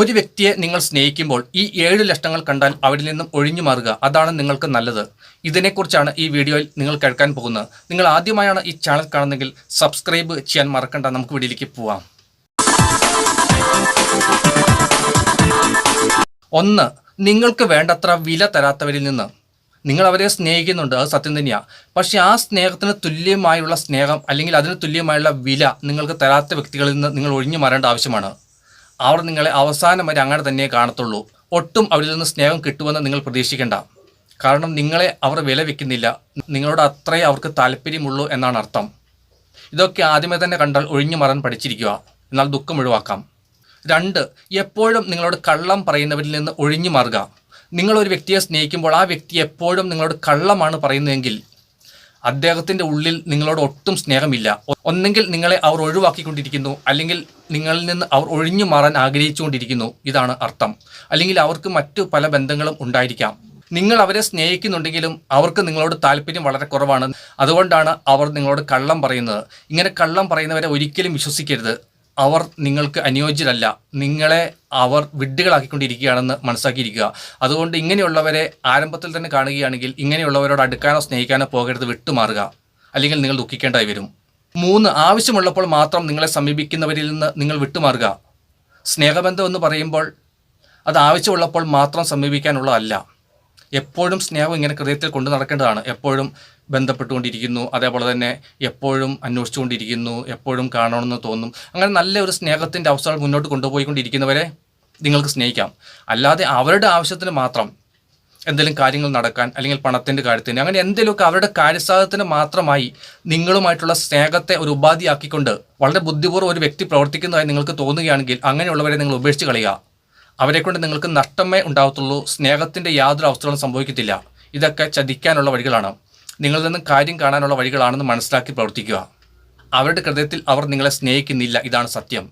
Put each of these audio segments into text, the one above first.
ഒരു വ്യക്തിയെ നിങ്ങൾ സ്നേഹിക്കുമ്പോൾ ഈ ഏഴ് ലക്ഷണങ്ങൾ കണ്ടാൽ അവരിൽ നിന്നും ഒഴിഞ്ഞു മാറുക. അതാണ് നിങ്ങൾക്ക് നല്ലത്. ഇതിനെക്കുറിച്ചാണ് ഈ വീഡിയോയിൽ നിങ്ങൾ കേൾക്കാൻ പോകുന്നത്. നിങ്ങൾ ആദ്യമായാണ് ഈ ചാനൽ കാണുന്നതെങ്കിൽ സബ്സ്ക്രൈബ് ചെയ്യാൻ മറക്കണ്ട. നമുക്ക് വീഡിയോയിലേക്ക് പോവാം. ഒന്ന് നിങ്ങൾക്ക് വേണ്ടത്ര വില തരാത്തവരിൽ നിന്ന്. നിങ്ങൾ അവരെ സ്നേഹിക്കുന്നുണ്ട്. അത് സത്യം തന്നെയാണ് പക്ഷേ ആ സ്നേഹത്തിന് തുല്യമായുള്ള സ്നേഹം അല്ലെങ്കിൽ അതിന് തുല്യമായുള്ള വില നിങ്ങൾക്ക് തരാത്ത വ്യക്തികളിൽ നിന്ന് നിങ്ങൾ ഒഴിഞ്ഞു മാറേണ്ട ആവശ്യമാണ്. അവർ നിങ്ങളെ അവസാനം വരെ അങ്ങനെ തന്നെ കാണത്തുള്ളൂ. ഒട്ടും അവരിൽ നിന്ന് സ്നേഹം കിട്ടുമെന്ന് നിങ്ങൾ പ്രതീക്ഷിക്കേണ്ട. കാരണം നിങ്ങളെ അവർ വില വെക്കുന്നില്ല. നിങ്ങളോട് അത്രയും അവർക്ക് താല്പര്യമുള്ളൂ എന്നാണ് അർത്ഥം. ഇതൊക്കെ ആദ്യമേ തന്നെ കണ്ടാൽ ഒഴിഞ്ഞു മാറാൻ പഠിച്ചിരിക്കുക. എന്നാൽ ദുഃഖം ഒഴിവാക്കാം. രണ്ട് എപ്പോഴും നിങ്ങളോട് കള്ളം പറയുന്നവരിൽ നിന്ന് ഒഴിഞ്ഞു മാറുക. നിങ്ങളൊരു വ്യക്തിയെ സ്നേഹിക്കുമ്പോൾ ആ വ്യക്തി എപ്പോഴും നിങ്ങളോട് കള്ളമാണ് പറയുന്നതെങ്കിൽ അദ്ദേഹത്തിന്റെ ഉള്ളിൽ നിങ്ങളോട് ഒട്ടും സ്നേഹമില്ല. ഒന്നെങ്കിൽ നിങ്ങളെ അവർ ഒഴിവാക്കിക്കൊണ്ടിരിക്കുന്നു അല്ലെങ്കിൽ നിങ്ങളിൽ നിന്ന് അവർ ഒഴിഞ്ഞു മാറാൻ ആഗ്രഹിച്ചുകൊണ്ടിരിക്കുന്നു ഇതാണ് അർത്ഥം. അല്ലെങ്കിൽ അവർക്ക് മറ്റു പല ബന്ധങ്ങളും ഉണ്ടായിരിക്കാം. നിങ്ങൾ അവരെ സ്നേഹിക്കുന്നുണ്ടെങ്കിലും അവർക്ക് നിങ്ങളോട് താല്പര്യം വളരെ കുറവാണ്. അതുകൊണ്ടാണ് അവർ നിങ്ങളോട് കള്ളം പറയുന്നത്. ഇങ്ങനെ കള്ളം പറയുന്നവരെ ഒരിക്കലും വിശ്വസിക്കരുത്. അവർ നിങ്ങൾക്ക് അനുയോജ്യരല്ല. നിങ്ങളെ അവർ വിഡ്ഢികളാക്കിക്കൊണ്ടിരിക്കുകയാണെന്ന് മനസ്സാക്കിയിരിക്കുക അതുകൊണ്ട് ഇങ്ങനെയുള്ളവരെ ആരംഭത്തിൽ തന്നെ കാണുകയാണെങ്കിൽ ഇങ്ങനെയുള്ളവരോട് അടുക്കാനോ സ്നേഹിക്കാനോ പോകരുത് വിട്ടുമാറുക. അല്ലെങ്കിൽ നിങ്ങൾ ദുഃഖിക്കേണ്ടായി വരും. മൂന്ന് ആവശ്യമുള്ളപ്പോൾ മാത്രം നിങ്ങളെ സമീപിക്കുന്നവരിൽ നിന്ന് നിങ്ങൾ വിട്ടുമാറുക. സ്നേഹബന്ധം എന്ന് പറയുമ്പോൾ അത് ആവശ്യമുള്ളപ്പോൾ മാത്രം സമീപിക്കാനുള്ളതല്ല. എപ്പോഴും സ്നേഹം ഇങ്ങനെ ഹൃദയത്തിൽ കൊണ്ടു നടക്കേണ്ടതാണ്. എപ്പോഴും ബന്ധപ്പെട്ടുകൊണ്ടിരിക്കുന്നു. അതേപോലെ തന്നെ എപ്പോഴും അന്വേഷിച്ചുകൊണ്ടിരിക്കുന്നു. എപ്പോഴും കാണണമെന്ന് തോന്നും. അങ്ങനെ നല്ല ഒരു സ്നേഹത്തിന്റെ അവസ്ഥകൾ മുന്നോട്ട് കൊണ്ടുപോയിക്കൊണ്ടിരിക്കുന്നവരെ നിങ്ങൾക്ക് സ്നേഹിക്കാം. അല്ലാതെ അവരുടെ ആവശ്യത്തിന് മാത്രം എന്തെങ്കിലും കാര്യങ്ങൾ നടക്കാൻ അല്ലെങ്കിൽ പണത്തിന്റെ കാര്യത്തിന് അങ്ങനെ എന്തെങ്കിലുമൊക്കെ അവരുടെ കാര്യസാധത്തിന് മാത്രമായി നിങ്ങളുമായിട്ടുള്ള സ്നേഹത്തെ ഒരു ഉപാധിയാക്കിക്കൊണ്ട് വളരെ ബുദ്ധിപൂർവം ഒരു വ്യക്തി പ്രവർത്തിക്കുന്നതായി നിങ്ങൾക്ക് തോന്നുകയാണെങ്കിൽ അങ്ങനെയുള്ളവരെ നിങ്ങൾ ഉപേക്ഷിച്ച് കളയുക. അവരെക്കൊണ്ട് നിങ്ങൾക്ക് നഷ്ടമേ ഉണ്ടാകത്തുള്ളൂ സ്നേഹത്തിന്റെ യാതൊരു അവസ്ഥകളും സംഭവിക്കത്തില്ല. ഇതൊക്കെ ചതിക്കാനുള്ള വഴികളാണ്. നിങ്ങളിൽ നിന്നും കാര്യം കാണാനുള്ള വഴികളാണെന്ന് മനസ്സിലാക്കി പ്രവർത്തിക്കുക. അവരുടെ ഹൃദയത്തിൽ അവർ നിങ്ങളെ സ്നേഹിക്കുന്നില്ല. ഇതാണ് സത്യം.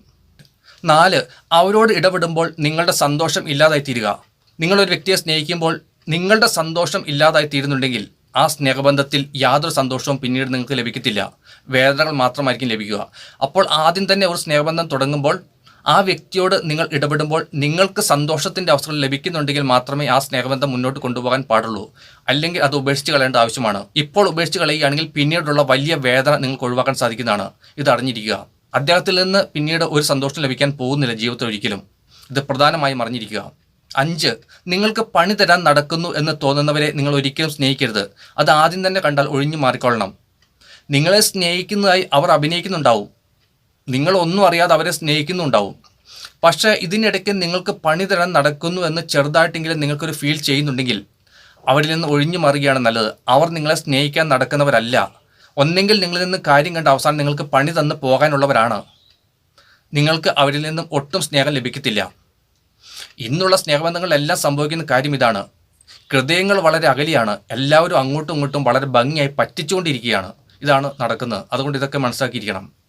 നാല് അവരോട് ഇടപെടുമ്പോൾ നിങ്ങളുടെ സന്തോഷം ഇല്ലാതായി തീരുക നിങ്ങളൊരു വ്യക്തിയെ സ്നേഹിക്കുമ്പോൾ നിങ്ങളുടെ സന്തോഷം ഇല്ലാതായി തീരുന്നുണ്ടെങ്കിൽ ആ സ്നേഹബന്ധത്തിൽ യാതൊരു സന്തോഷവും പിന്നീട് നിങ്ങൾക്ക് ലഭിക്കത്തില്ല. വേദനകൾ മാത്രമായിരിക്കും ലഭിക്കുക. അപ്പോൾ ആദ്യം തന്നെ ഒരു സ്നേഹബന്ധം തുടങ്ങുമ്പോൾ ആ വ്യക്തിയോട് നിങ്ങൾ ഇടപെടുമ്പോൾ നിങ്ങൾക്ക് സന്തോഷത്തിന്റെ അവസരം ലഭിക്കുന്നുണ്ടെങ്കിൽ മാത്രമേ ആ സ്നേഹബന്ധം മുന്നോട്ട് കൊണ്ടുപോകാൻ പാടുള്ളൂ. അല്ലെങ്കിൽ അത് ഉപേക്ഷിച്ച് കളയേണ്ട ആവശ്യമാണ്. ഇപ്പോൾ ഉപേക്ഷിച്ച് കളയുകയാണെങ്കിൽ പിന്നീടുള്ള വലിയ വേദന നിങ്ങൾക്ക് ഒഴിവാക്കാൻ സാധിക്കുന്നതാണ്. ഇത് അറിഞ്ഞിരിക്കുക. അദ്ദേഹത്തിൽ നിന്ന് പിന്നീട് ഒരു സന്തോഷം ലഭിക്കാൻ പോകുന്നില്ല ജീവിതത്തിൽ ഒരിക്കലും. ഇത് പ്രധാനമായും അറിഞ്ഞിരിക്കുക. അഞ്ച് നിങ്ങൾക്ക് പണി തരാൻ നടക്കുന്നു എന്ന് തോന്നുന്നവരെ നിങ്ങൾ ഒരിക്കലും സ്നേഹിക്കരുത്. അത് ആദ്യം തന്നെ കണ്ടാൽ ഒഴിഞ്ഞു മാറിക്കൊള്ളണം. നിങ്ങളെ സ്നേഹിക്കുന്നതായി അവർ അഭിനയിക്കുന്നുണ്ടാവും. നിങ്ങൾ ഒന്നും അറിയാതെ അവരെ സ്നേഹിക്കുന്നുണ്ടാവും. പക്ഷേ ഇതിനിടയ്ക്ക് നിങ്ങൾക്ക് പണി തരാൻ നടക്കുന്നു എന്ന് ചെറുതായിട്ടെങ്കിലും നിങ്ങൾക്കൊരു ഫീൽ ചെയ്യുന്നുണ്ടെങ്കിൽ അവരിൽ നിന്ന് ഒഴിഞ്ഞു മാറുകയാണ് നല്ലത്. അവർ നിങ്ങളെ സ്നേഹിക്കാൻ നടക്കുന്നവരല്ല. ഒന്നെങ്കിൽ നിങ്ങളിൽ നിന്ന് കാര്യം കണ്ട അവസാനം നിങ്ങൾക്ക് പണി തന്ന് പോകാനുള്ളവരാണ്. നിങ്ങൾക്ക് അവരിൽ നിന്നും ഒട്ടും സ്നേഹം ലഭിക്കത്തില്ല. ഇന്നുള്ള സ്നേഹബന്ധങ്ങളിലെല്ലാം സംഭവിക്കുന്ന കാര്യം ഇതാണ്. ഹൃദയങ്ങൾ വളരെ അകലെയാണ്. എല്ലാവരും അങ്ങോട്ടും ഇങ്ങോട്ടും വളരെ ഭംഗിയായി പറ്റിച്ചുകൊണ്ടിരിക്കുകയാണ്. ഇതാണ് നടക്കുന്നത്. അതുകൊണ്ട് ഇതൊക്കെ മനസ്സിലാക്കിയിരിക്കണം.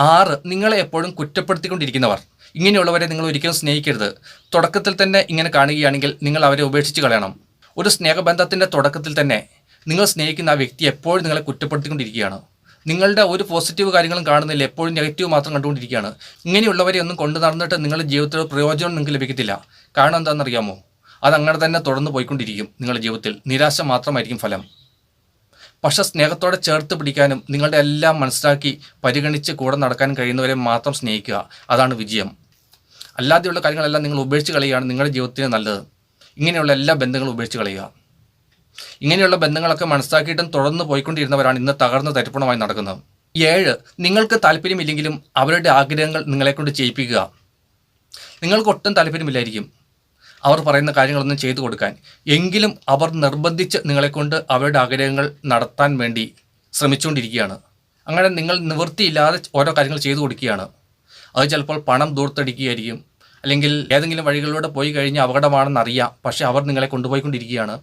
ആറ് നിങ്ങളെ എപ്പോഴും കുറ്റപ്പെടുത്തിക്കൊണ്ടിരിക്കുന്നവർ. ഇങ്ങനെയുള്ളവരെ നിങ്ങൾ ഒരിക്കലും സ്നേഹിക്കരുത്. തുടക്കത്തിൽ തന്നെ ഇങ്ങനെ കാണുകയാണെങ്കിൽ നിങ്ങൾ അവരെ ഉപേക്ഷിച്ച് കളയണം. ഒരു സ്നേഹബന്ധത്തിന്റെ തുടക്കത്തിൽ തന്നെ നിങ്ങൾ സ്നേഹിക്കുന്ന ആ വ്യക്തി എപ്പോഴും നിങ്ങളെ കുറ്റപ്പെടുത്തിക്കൊണ്ടിരിക്കുകയാണ്. നിങ്ങളുടെ ഒരു പോസിറ്റീവ് കാര്യങ്ങളും കാണുന്നില്ല. എപ്പോഴും നെഗറ്റീവ് മാത്രം കണ്ടുകൊണ്ടിരിക്കുകയാണ്. ഇങ്ങനെയുള്ളവരെ ഒന്നും കൊണ്ടു നടന്നിട്ട് നിങ്ങളുടെ ജീവിതത്തിൽ പ്രയോജനം നിങ്ങൾക്ക് ലഭിക്കത്തില്ല. കാരണം എന്താണെന്നറിയാമോ? അതങ്ങനെ തന്നെ തുടർന്ന് പോയിക്കൊണ്ടിരിക്കും നിങ്ങളുടെ ജീവിതത്തിൽ. നിരാശ മാത്രമായിരിക്കും ഫലം. പക്ഷെ സ്നേഹത്തോടെ ചേർത്ത് പിടിക്കാനും നിങ്ങളുടെ എല്ലാം മനസ്സിലാക്കി പരിഗണിച്ച് കൂടെ നടക്കാൻ കഴിയുന്നവരെ മാത്രം സ്നേഹിക്കുക. അതാണ് വിജയം. അല്ലാതെയുള്ള കാര്യങ്ങളെല്ലാം നിങ്ങൾ ഉപേക്ഷിച്ച് കളയുകയാണ് നിങ്ങളുടെ ജീവിതത്തിന് നല്ലത്. ഇങ്ങനെയുള്ള എല്ലാ ബന്ധങ്ങളും ഉപേക്ഷിച്ച് കളയുക. ഇങ്ങനെയുള്ള ബന്ധങ്ങളൊക്കെ മനസ്സിലാക്കിയിട്ടും തുടർന്ന് പോയിക്കൊണ്ടിരുന്നവരാണ് ഇന്ന് തകർന്ന് തരിപ്പണമായി നടക്കുന്നത്. ഏഴ് നിങ്ങൾക്ക് താല്പര്യമില്ലെങ്കിലും അവരുടെ ആഗ്രഹങ്ങൾ നിങ്ങളെക്കൊണ്ട് ചെയ്യിപ്പിക്കുക. നിങ്ങൾക്ക് ഒട്ടും താല്പര്യമില്ലായിരിക്കും. അവർ പറയുന്ന കാര്യങ്ങളൊന്നും ചെയ്തു കൊടുക്കാൻ. എങ്കിലും അവർ നിർബന്ധിച്ച് നിങ്ങളെക്കൊണ്ട് അവരുടെ ആഗ്രഹങ്ങൾ നടത്താൻ വേണ്ടി ശ്രമിച്ചുകൊണ്ടിരിക്കുകയാണ്. അങ്ങനെ നിങ്ങൾ നിവൃത്തിയില്ലാതെ ഓരോ കാര്യങ്ങൾ ചെയ്തു കൊടുക്കുകയാണ്. അത് ചിലപ്പോൾ പണം ദൂർത്തടിക്കുകയായിരിക്കും. അല്ലെങ്കിൽ ഏതെങ്കിലും വഴികളിലൂടെ പോയി കഴിഞ്ഞാൽ അപകടമാണെന്ന് അറിയാം. പക്ഷേ അവർ നിങ്ങളെ കൊണ്ടുപോയിക്കൊണ്ടിരിക്കുകയാണ്.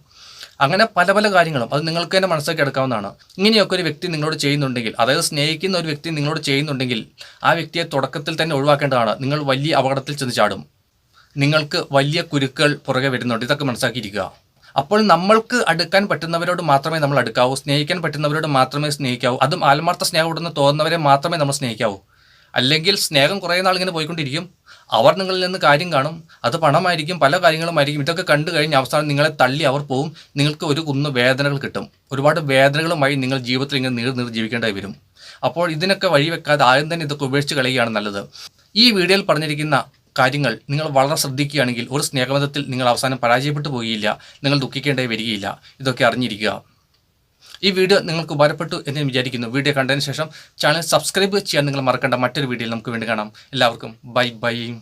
അങ്ങനെ പല പല കാര്യങ്ങളും അത് നിങ്ങൾക്ക് തന്നെ മനസ്സിലാക്കി എടുക്കാവുന്നതാണ്. ഇങ്ങനെയൊക്കെ ഒരു വ്യക്തി നിങ്ങളോട് ചെയ്യുന്നുണ്ടെങ്കിൽ അതായത് സ്നേഹിക്കുന്ന ഒരു വ്യക്തി നിങ്ങളോട് ചെയ്യുന്നുണ്ടെങ്കിൽ ആ വ്യക്തിയെ തുടക്കത്തിൽ തന്നെ ഒഴിവാക്കേണ്ടതാണ്. നിങ്ങൾ വലിയ അപകടത്തിൽ ചെന്ന് ചാടും. നിങ്ങൾക്ക് വലിയ കുരുക്കൾ പുറകെ വരുന്നുണ്ട്. ഇതൊക്കെ മനസ്സിലാക്കിയിരിക്കുക. അപ്പോൾ നമ്മൾക്ക് അടുക്കാൻ പറ്റുന്നവരോട് മാത്രമേ നമ്മൾ അടുക്കാവൂ. സ്നേഹിക്കാൻ പറ്റുന്നവരോട് മാത്രമേ സ്നേഹിക്കാവൂ. അതും ആത്മാർത്ഥ സ്നേഹം ഉണ്ടെന്ന് തോന്നുന്നവരെ മാത്രമേ നമ്മൾ സ്നേഹിക്കാവൂ. അല്ലെങ്കിൽ സ്നേഹം കുറേ നാൾ ഇങ്ങനെ പോയിക്കൊണ്ടിരിക്കും. അവർ നിങ്ങളിൽ നിന്ന് കാര്യം കാണും. അത് പണമായിരിക്കും പല കാര്യങ്ങളുമായിരിക്കും. ഇതൊക്കെ കണ്ടു കഴിഞ്ഞ് അവസാനം നിങ്ങളെ തള്ളി അവർ പോവും. നിങ്ങൾക്ക് ഒരു കുന്ന് വേദനകൾ കിട്ടും. ഒരുപാട് വേദനകളുമായി നിങ്ങൾ ജീവിതത്തിൽ ഇങ്ങനെ നീർ നീർ ജീവിക്കേണ്ടി വരും. അപ്പോൾ ഇതിനൊക്കെ വഴിവെക്കാതെ ആദ്യം തന്നെ ഇതൊക്കെ ഉപേക്ഷിച്ച് കളയുകയാണ് നല്ലത്. ഈ വീഡിയോയിൽ പറഞ്ഞിരിക്കുന്ന കാര്യങ്ങൾ നിങ്ങൾ വളരെ ശ്രദ്ധിക്കുകയാണെങ്കിൽ ഒരു സ്നേഹബന്ധത്തിൽ നിങ്ങൾ അവസാനം പരാജയപ്പെട്ടു പോവുകയില്ല നിങ്ങൾ ദുഃഖിക്കേണ്ടേ വരികയില്ല. ഇതൊക്കെ അറിഞ്ഞിരിക്കുക. ഈ വീഡിയോ നിങ്ങൾക്ക് ഉപകാരപ്പെട്ടു എന്ന് ഞാൻ വിചാരിക്കുന്നു. വീഡിയോ കണ്ടതിന് ശേഷം ചാനൽ സബ്സ്ക്രൈബ് ചെയ്യാൻ നിങ്ങൾ മറക്കേണ്ട. മറ്റൊരു വീഡിയോയിൽ നമുക്ക് വേണ്ടി കാണാം. എല്ലാവർക്കും ബൈ ബൈ.